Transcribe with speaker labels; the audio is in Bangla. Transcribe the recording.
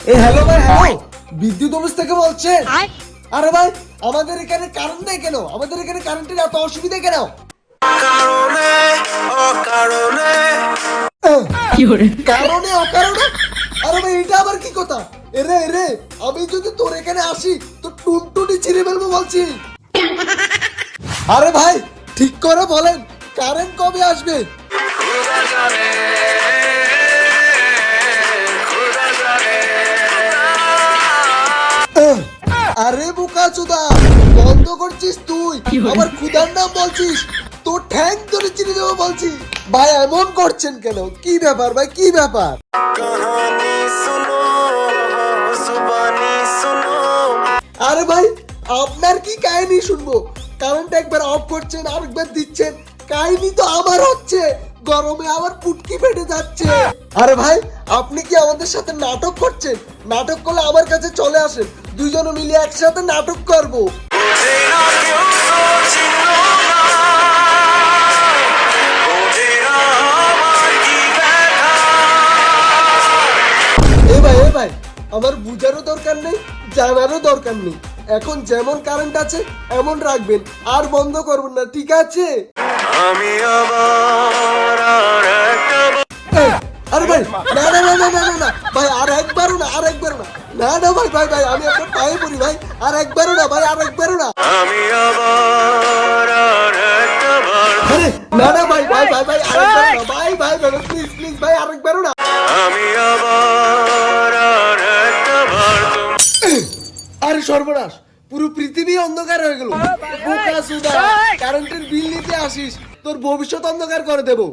Speaker 1: এ হ্যালো ভাই হ্যালো বিদ্যুৎ অফিস থেকে বলছেন? আরে ভাই আমাদের এখানে কারেন্ট নেই কেন? আমাদের এখানে কারেন্টের এত অসুবিধা কেন?
Speaker 2: কারণে অকারণে?
Speaker 1: আরে ভাই এটা আবার কি কথা? এরে এরে আমি যদি তোর এখানে আসি তো টুনটুনি ছিঁড়ে ফেলব বলছি। আরে ভাই ঠিক করে বলেন কারেন্ট কবে আসবে? আরে বোকা চুদা বন্ধ করছিস তুই? আমার খুদার নাম বলছিস? তো ঠ্যাং ধরে চিনে দেবো বলছি। ভাই এমন করছেন কেন? কি ব্যাপার ভাই কি ব্যাপার? আরে ভাই আপনার কি কাহিনী শুনব? কারেন্ট একবার অফ করছেন আরেকবার দিচ্ছেন। কাহিনী তো আবার হচ্ছে। গরমে আবার পুটকি ফেটে যাচ্ছে। আরে ভাই, আপনি কি আমাদের সাথে নাটক করছেন? নাটক করলে আমার কাছে চলে আসেন। দুজনে মিলে একসাথে নাটক করব। এ ভাই এ ভাই, আমার বুঝারও দরকার নেই, জানারও দরকার নেই। এখন যেমন কারেন্ট আছে, এমন রাখবেন। আর বন্ধ করবেন না, ঠিক আছে?
Speaker 2: আমি আবার
Speaker 1: ভাই না না না না না না না ভাই আর একবারও না আর একবারও না। না না ভাই ভাই ভাই আমি আপনার পায়ে পড়ি ভাই আর একবারও না ভাই আর একবারও না।
Speaker 2: আমি আবার আর একটা বার
Speaker 1: আরে না না ভাই ভাই ভাই ভাই আরেকবারও না ভাই ভাই ভাই প্লিজ প্লিজ ভাই আরেকবারও না।
Speaker 2: আমি আবার আর একটা বার তুমি
Speaker 1: আরে সর্বনাশ পুরো পৃথিবী অন্ধকার হয়ে গেল। বোকা সুদা কারেন্টের বিল নিতে আসিস তোর ভবিষ্যৎ অন্ধকার করে দেবো।